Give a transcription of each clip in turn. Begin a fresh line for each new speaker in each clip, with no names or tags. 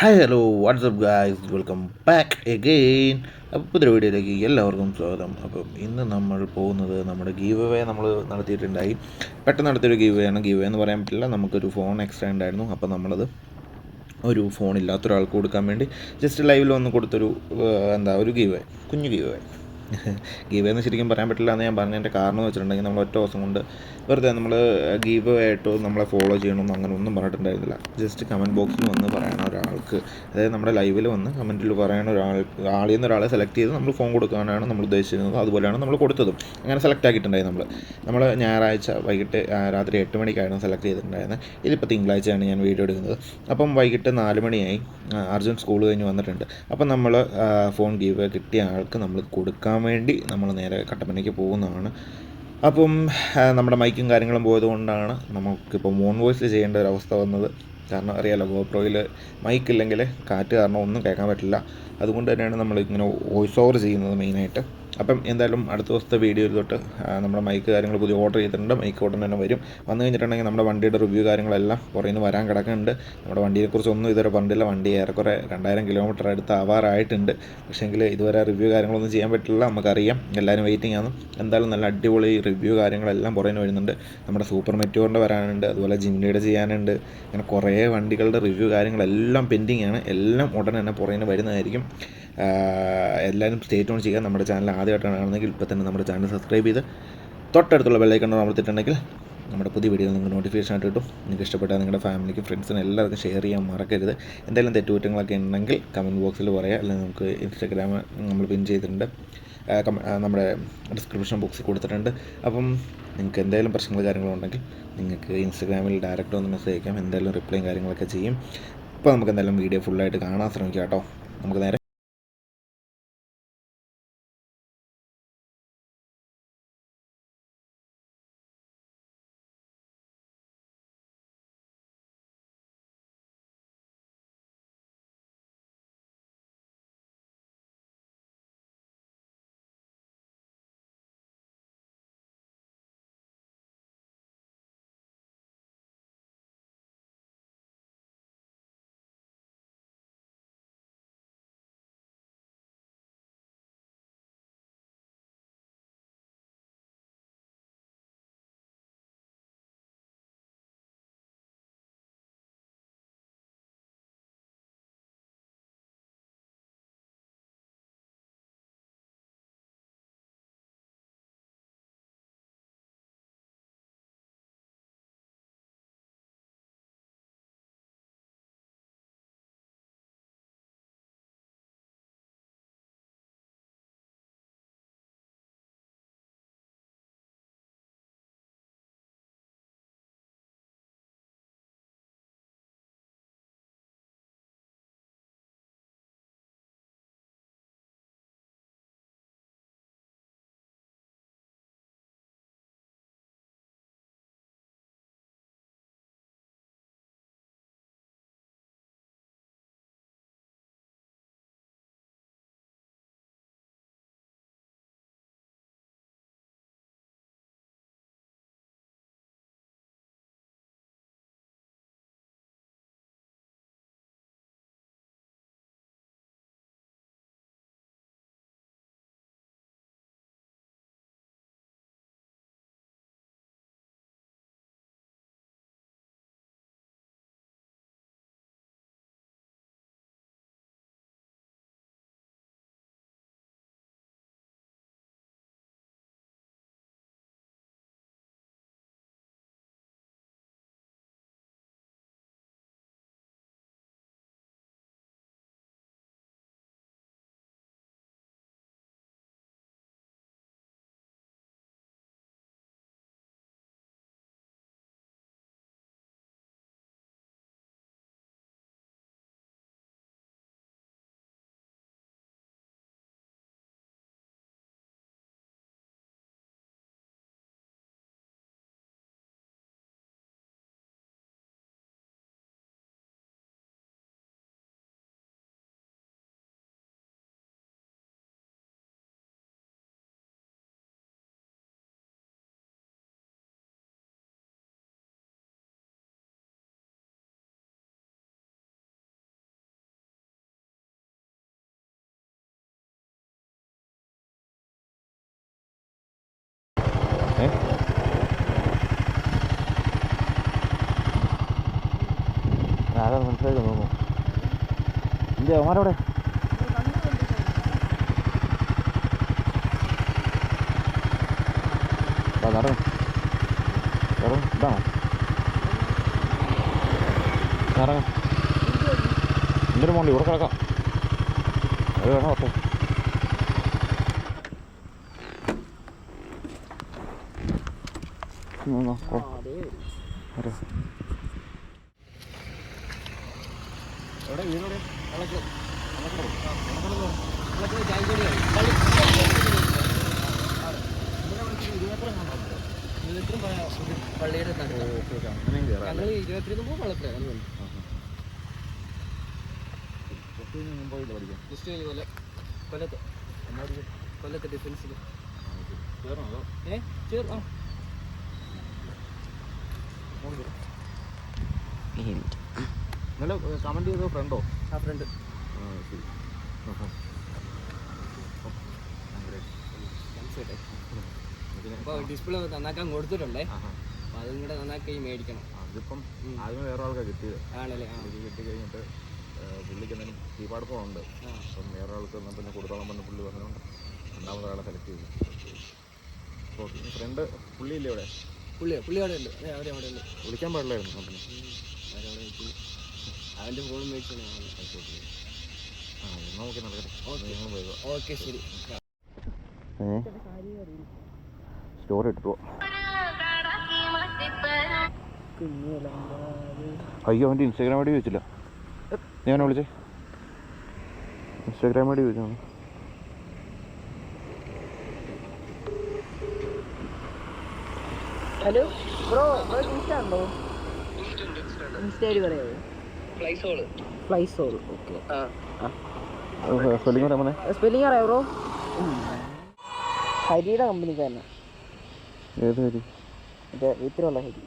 Hi hello what's up guys welcome back again അപ്പോൾ പുതിയ വീഡിയോയിലേക്ക് എല്ലാവർക്കും സ്വാഗതം. അപ്പം ഇന്ന് നമ്മൾ പോകുന്നത് നമ്മുടെ ഗീവ് അവേ നമ്മൾ നടത്തിയിട്ടുണ്ടായി. പെട്ടെന്ന് നടത്തിയൊരു ഗീവ് ആണ്. ഗീവ് എന്ന് പറയാൻ പറ്റില്ല. നമുക്കൊരു ഫോൺ എക്സ്ട്രാ ഉണ്ടായിരുന്നു. അപ്പോൾ നമ്മളത് ഒരു ഫോൺ ഇല്ലാത്ത ഒരാൾക്ക് കൊടുക്കാൻ വേണ്ടി ജസ്റ്റ് ലൈവിൽ വന്ന് കൊടുത്തൊരു എന്താ ഒരു ഗീവ് കുഞ്ഞു ഗീവ് ഗീവ് എന്ന് ശരിക്കും പറയാൻ പറ്റില്ല എന്ന് ഞാൻ പറഞ്ഞതിന്റെ കാരണം എന്ന് വെച്ചിട്ടുണ്ടെങ്കിൽ നമ്മൾ ഒറ്റ ദിവസം കൊണ്ട് വെറുതെ നമ്മൾ ഗീവ് ആയിട്ടോ നമ്മളെ ഫോളോ ചെയ്യണമെന്നോ അങ്ങനെ ഒന്നും പറഞ്ഞിട്ടുണ്ടായിരുന്നില്ല. ജസ്റ്റ് കമന്റ് ബോക്സിൽ വന്ന് പറയണ ഒരാൾക്ക് അതായത് നമ്മുടെ ലൈവിൽ വന്ന് കമന്റിൽ പറയണ ഒരാൾ ആളിൽ നിന്ന് ഒരാളെ സെലക്ട് ചെയ്ത് നമ്മൾ ഫോൺ കൊടുക്കാനാണ് നമ്മൾ ഉദ്ദേശിച്ചിരുന്നത്. അതുപോലെയാണ് നമ്മൾ കൊടുത്തതും. അങ്ങനെ സെലക്ട് ആക്കിയിട്ടുണ്ടായി നമ്മൾ. നമ്മൾ ഞായറാഴ്ച വൈകിട്ട് രാത്രി എട്ട് മണിക്കായിരുന്നു സെലക്ട് ചെയ്തിട്ടുണ്ടായിരുന്നത്. ഇതിപ്പോൾ തിങ്കളാഴ്ചയാണ് ഞാൻ വീഡിയോ എടുക്കുന്നത്. അപ്പം വൈകിട്ട് നാല് മണിയായി അർജുൻ സ്കൂൾ കഴിഞ്ഞ് വന്നിട്ടുണ്ട്. അപ്പം നമ്മൾ ഫോൺ ഗീവ് കിട്ടിയ ആൾക്ക് നമ്മൾ കൊടുക്കാൻ വേണ്ടി നമ്മൾ നേരെ കട്ടപ്പനയ്ക്ക് പോകുന്നതാണ്. അപ്പം നമ്മുടെ മൈക്കും കാര്യങ്ങളും പോയതുകൊണ്ടാണ് നമുക്കിപ്പോൾ മോൺ വോയിസിൽ ചെയ്യേണ്ട ഒരു അവസ്ഥ വന്നത്. കാരണം അറിയാലോ ഗോപ്രോയിൽ മൈക്ക് ഇല്ലെങ്കിൽ കാറ്റ് കാരണം ഒന്നും കേൾക്കാൻ പറ്റില്ല. അതുകൊണ്ട് തന്നെയാണ് നമ്മൾ ഇങ്ങനെ വോയിസ് ഓവർ ചെയ്യുന്നത് മെയിനായിട്ട്. അപ്പം എന്തായാലും അടുത്ത ദിവസത്തെ വീഡിയോയിൽ തൊട്ട് നമ്മുടെ മൈക്ക് കാര്യങ്ങൾ പുതിയ ഓർഡർ ചെയ്തിട്ടുണ്ട്. മൈക്ക് ഉടനെ തന്നെ വരും. വന്നു കഴിഞ്ഞിട്ടുണ്ടെങ്കിൽ നമ്മുടെ വണ്ടിയുടെ റിവ്യൂ കാര്യങ്ങളെല്ലാം പുറയിൽ നിന്ന് വരാൻ കിടക്കുന്നുണ്ട്. നമ്മുടെ വണ്ടിയെക്കുറിച്ച് ഒന്നും ഇതുവരെ പറഞ്ഞില്ല വണ്ടി ഏറെക്കുറെ രണ്ടായിരം കിലോമീറ്റർ അടുത്ത് ആവാറായിട്ടുണ്ട് പക്ഷേങ്കിൽ ഇതുവരെ റിവ്യൂ കാര്യങ്ങളൊന്നും ചെയ്യാൻ പറ്റില്ല. നമുക്കറിയാം. എല്ലാവരും വെയിറ്റിംഗ് ആണ്. എന്തായാലും നല്ല അടിപൊളി റിവ്യൂ കാര്യങ്ങളെല്ലാം പുറയിൽ വരുന്നുണ്ട്. നമ്മുടെ സൂപ്പർ മെറ്റോറിന്റെ വരാനുണ്ട്. അതുപോലെ ജിമ്മിയുടെ ചെയ്യാനുണ്ട്. അങ്ങനെ കുറേ വണ്ടികളുടെ റിവ്യൂ കാര്യങ്ങളെല്ലാം പെൻഡിങ് ആണ്. എല്ലാം ഉടനെ തന്നെ പുറയിൽ വരുന്നതായിരിക്കും. എല്ലാവരും സ്റ്റേറ്റ് ഓൺ ചെയ്യുക. നമ്മുടെ ചാനൽ ആദ്യമായിട്ടാണ് കാണുന്നതെങ്കിൽ ഇപ്പോൾ തന്നെ നമ്മുടെ ചാനൽ സബ്സ്ക്രൈബ് ചെയ്ത് തൊട്ടടുത്തുള്ള ബെല്ലൈക്കൺ അമർത്തിട്ടുണ്ടെങ്കിൽ നമ്മുടെ പുതിയ വീഡിയോ നിങ്ങൾക്ക് നോട്ടിഫിക്കേഷൻ ആയിട്ട് കിട്ടും. നിങ്ങൾക്ക് ഇഷ്ടപ്പെട്ടാൽ നിങ്ങളുടെ ഫാമിലിക്ക് ഫ്രണ്ട്സിന് എല്ലാവർക്കും ഷെയർ ചെയ്യാൻ മറക്കരുത്. എന്തെങ്കിലും തെറ്റുകുറ്റങ്ങളൊക്കെ ഉണ്ടെങ്കിൽ കമന്റ് ബോക്സിൽ പറയാം. അല്ലെങ്കിൽ നമുക്ക് ഇൻസ്റ്റാഗ്രാം നമ്മൾ പിൻ ചെയ്തിട്ടുണ്ട്. നമ്മുടെ ഡിസ്ക്രിപ്ഷൻ ബോക്സിൽ കൊടുത്തിട്ടുണ്ട്. അപ്പം നിങ്ങൾക്ക് എന്തെങ്കിലും പ്രശ്നങ്ങൾ കാര്യങ്ങളുണ്ടെങ്കിൽ നിങ്ങൾക്ക് ഇൻസ്റ്റാഗ്രാമിൽ ഡയറക്റ്റ് ഒന്ന് മെസ്സേജ് അയക്കാം. എന്തായാലും റിപ്ലൈയും കാര്യങ്ങളൊക്കെ ചെയ്യും. അപ്പോൾ നമുക്ക് എന്തായാലും വീഡിയോ ഫുള്ളായിട്ട് കാണാൻ ശ്രമിക്കാം കേട്ടോ. നമുക്ക് നേരെ ആരാണ് മനസ്സിലായി തോന്നുന്നു ഇല്ല അവന്മാരവിടെ? നടന്നു. നടന്നു ഇതാണോ ഇറങ്ങാം എന്തൊരു മോണ്ടി ഇവിടെ കിടക്കാം. അത് വേണം ഓക്കെ
എവിടെ? വീടവിടെ പള്ളിയുടെ
അങ്ങനെയും കയറാം
ഞങ്ങൾ ഇരുപത്തിരണ്ട് പോകുമ്പോൾ വള്ളത്തിലാണ് ഞങ്ങൾ ജസ്റ്റ് കഴിഞ്ഞ് കൊല്ലം കൊല്ലത്ത് കൊല്ലത്ത് ഡിഫൻസിൽ ഏ? ചേർ
ഇന്നലെ കമന്റ് ചെയ്തത് ഫ്രണ്ടോ
ആ ഫ്രണ്ട്
ശരി.
ഡിസ്പ്ലേ നന്നാക്കാൻ കൊടുത്തിട്ടുണ്ടേ. അപ്പോൾ അതും കൂടെ നന്നാക്കി മേടിക്കണം.
അതിപ്പം ആദ്യമേ വേറെ ആൾക്കാർ കിട്ടിയത്.
ആണല്ലേ
കിട്ടി കഴിഞ്ഞിട്ട് പുള്ളിക്ക് എന്തെങ്കിലും കീപാട് ഫോൺ ഉണ്ട്. അപ്പം വേറെ ആൾക്ക് എന്നാൽ പിന്നെ കൊടുത്തോളം പറഞ്ഞ് പുള്ളി പറഞ്ഞുകൊണ്ട് രണ്ടാമതൊരാളെ സെലക്ട് ചെയ്തു. ഓക്കെ ഫ്രണ്ട് പുള്ളിയില്ലേ ഇവിടെ?
പുള്ളി പുള്ളി അവിടെ ഉണ്ട്. അവിടെ അവിടെ ഉണ്ട്.
വിളിക്കാൻ പാടില്ലായിരുന്നു കമ്പനി
അവന്റെ ഫോൺ മേടിച്ചാണ്
ആ എന്നാൽ ഓക്കെ നടക്കട്ടെ. ഞങ്ങൾ പോയത്
ഓക്കെ ശരി.
ഏ? സ്റ്റോറി അയ്യോ അവന്റെ ഇൻസ്റ്റാഗ്രാം ഐ ഡി ചോദിച്ചില്ല. നീ അവനെ വിളിച്ചേ? ഇൻസ്റ്റാഗ്രാം ഐ ഡി ചോദിച്ചാണ്
ഹലോ ബ്രോ ബ്രോ ഇൻസ്റ്റ ഉണ്ടോ? ഇൻസ്റ്റ ഐ ഡി പറയാമോ
fly soul
fly soul okay
spelling പറഞ്ഞേ
സ്പെല്ലിംഗ് അറിയാം ബ്രോ ഹരിയുടെ കമ്പനിക്കാരനാ
ഏത് ഹരി?
മറ്റേ വീട്ടിലുള്ള ഹരി.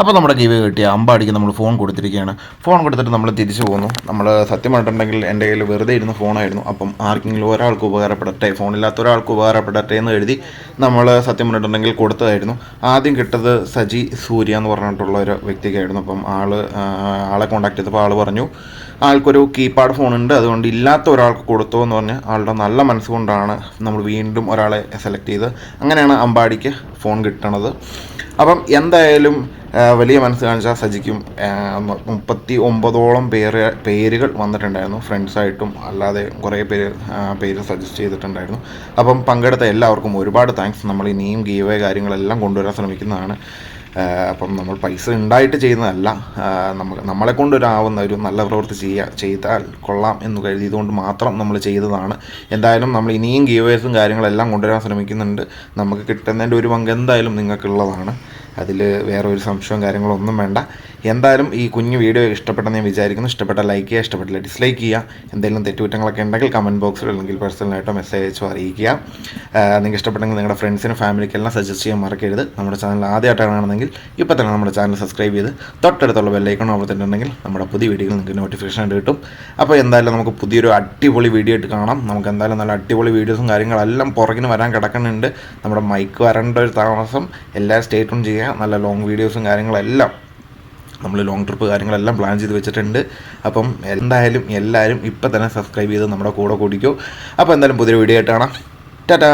അപ്പോൾ നമ്മുടെ ഗീവ് കിട്ടിയ അമ്പാടിക്ക് നമ്മൾ ഫോൺ കൊടുത്തിരിക്കുകയാണ് ഫോൺ കൊടുത്തിട്ട് നമ്മൾ തിരിച്ചു പോകുന്നു നമ്മൾ സത്യമായിട്ടുണ്ടെങ്കിൽ എന്റെ കയ്യിൽ വെറുതെ ഇരുന്ന ഫോണായിരുന്നു. അപ്പം ആർക്കെങ്കിലും ഒരാൾക്ക് ഉപകാരപ്പെടട്ടെ ഫോണില്ലാത്ത ഒരാൾക്ക് ഉപകാരപ്പെടട്ടെ എന്ന് എഴുതി നമ്മൾ സത്യം പറഞ്ഞിട്ടുണ്ടെങ്കിൽ കൊടുത്തതായിരുന്നു. ആദ്യം കിട്ടത് സജി സൂര്യ എന്ന് പറഞ്ഞിട്ടുള്ള ഒരു വ്യക്തിക്കായിരുന്നു. അപ്പം ആൾ ആളെ കോൺടാക്ട് ചെയ്തപ്പോൾ ആൾ പറഞ്ഞു ആൾക്കൊരു കീപാഡ് ഫോൺ ഉണ്ട് അതുകൊണ്ട് ഇല്ലാത്ത ഒരാൾക്ക് കൊടുത്തു എന്ന് പറഞ്ഞ് ആളുടെ നല്ല മനസ്സുകൊണ്ടാണ് നമ്മൾ വീണ്ടും ഒരാളെ സെലക്ട് ചെയ്ത് അങ്ങനെയാണ് അമ്പാടിക്ക് ഫോൺ കിട്ടണത്. അപ്പം എന്തായാലും വലിയ മനസ്സ് കാണിച്ച സജിക്കും മുപ്പത്തി ഒമ്പതോളം പേര് പേരുകൾ വന്നിട്ടുണ്ടായിരുന്നു. ഫ്രണ്ട്സായിട്ടും അല്ലാതെ കുറേ പേര് പേര് സജസ്റ്റ് ചെയ്തിട്ടുണ്ടായിരുന്നു. അപ്പം പങ്കെടുത്ത എല്ലാവർക്കും ഒരുപാട് താങ്ക്സ്. നമ്മൾ ഇനിയും ഗീവേ കാര്യങ്ങളെല്ലാം കൊണ്ടുവരാൻ ശ്രമിക്കുന്നതാണ്. അപ്പം നമ്മൾ പൈസ ഉണ്ടായിട്ട് ചെയ്യുന്നതല്ല. നമ്മൾ നമ്മളെ കൊണ്ടൊരാവുന്ന ഒരു നല്ല പ്രവൃത്തി ചെയ്യുക ചെയ്താൽ കൊള്ളാം എന്ന് കരുതിയതുകൊണ്ട് മാത്രം നമ്മൾ ചെയ്തതാണ്. എന്തായാലും നമ്മൾ ഇനിയും ഗീവേഴ്സും കാര്യങ്ങളെല്ലാം കൊണ്ടുവരാൻ ശ്രമിക്കുന്നുണ്ട്. നമുക്ക് കിട്ടുന്നതിന്റെ ഒരു പങ്ക് എന്തായാലും നിങ്ങൾക്കുള്ളതാണ്. അതിൽ വേറെ ഒരു സംശയവും കാര്യങ്ങളും ഒന്നും വേണ്ട. എന്തായാലും ഈ കുഞ്ഞു വീഡിയോ ഇഷ്ടപ്പെട്ടെന്ന് ഞാൻ വിചാരിക്കുന്നു. ഇഷ്ടപ്പെട്ട ലൈക്ക് ചെയ്യുക ഇഷ്ടപ്പെട്ടില്ല ഡിസ്ലൈക്ക് ചെയ്യുക എന്തെങ്കിലും തെറ്റുകുറ്റങ്ങളൊക്കെ ഉണ്ടെങ്കിൽ കമന്റ് ബോക്സിൽ അല്ലെങ്കിൽ പേഴ്സണലായിട്ടോ മെസ്സേജ് അയച്ചോ അറിയിക്കുക. നിങ്ങൾക്ക് ഇഷ്ടപ്പെട്ടെങ്കിൽ നിങ്ങളുടെ ഫ്രണ്ട്സിനും ഫാമിലിക്കെല്ലാം സജസ്റ്റ് ചെയ്യാൻ മറക്കരുത്. നമ്മുടെ ചാനൽ ആദ്യമായിട്ടാണ് ഇപ്പോൾ തന്നെ നമ്മുടെ ചാനൽ സബ്സ്ക്രൈബ് ചെയ്ത് തൊട്ടടുത്തുള്ള ബെല്ലൈക്കൺ അമർത്തിട്ടുണ്ടെങ്കിൽ നമ്മുടെ പുതിയ വീഡിയോകൾ നിങ്ങൾക്ക് നോട്ടിഫിക്കേഷൻ ആയിട്ട് കിട്ടും. അപ്പോൾ എന്തായാലും നമുക്ക് പുതിയൊരു അടിപൊളി വീഡിയോ ആയിട്ട് കാണാം. നമുക്ക് എന്തായാലും നല്ല അടിപൊളി വീഡിയോസും കാര്യങ്ങളെല്ലാം പുറകിന് വരാൻ കിടക്കുന്നുണ്ട്. നമ്മുടെ മൈക്ക് വരേണ്ട ഒരു താമസം. എല്ലാ സ്റ്റേറ്റും ചെയ്യുക. നല്ല ലോങ് വീഡിയോസും കാര്യങ്ങളെല്ലാം നമ്മൾ ലോങ് ട്രിപ്പ് കാര്യങ്ങളെല്ലാം പ്ലാൻ ചെയ്ത് വെച്ചിട്ടുണ്ട്. അപ്പം എന്തായാലും എല്ലാവരും ഇപ്പം തന്നെ സബ്സ്ക്രൈബ് ചെയ്ത് നമ്മുടെ കൂടെ കൂടിക്കോ. അപ്പോൾ എന്തായാലും പുതിയൊരു വീഡിയോ ആയിട്ട് കാണാം. টাটা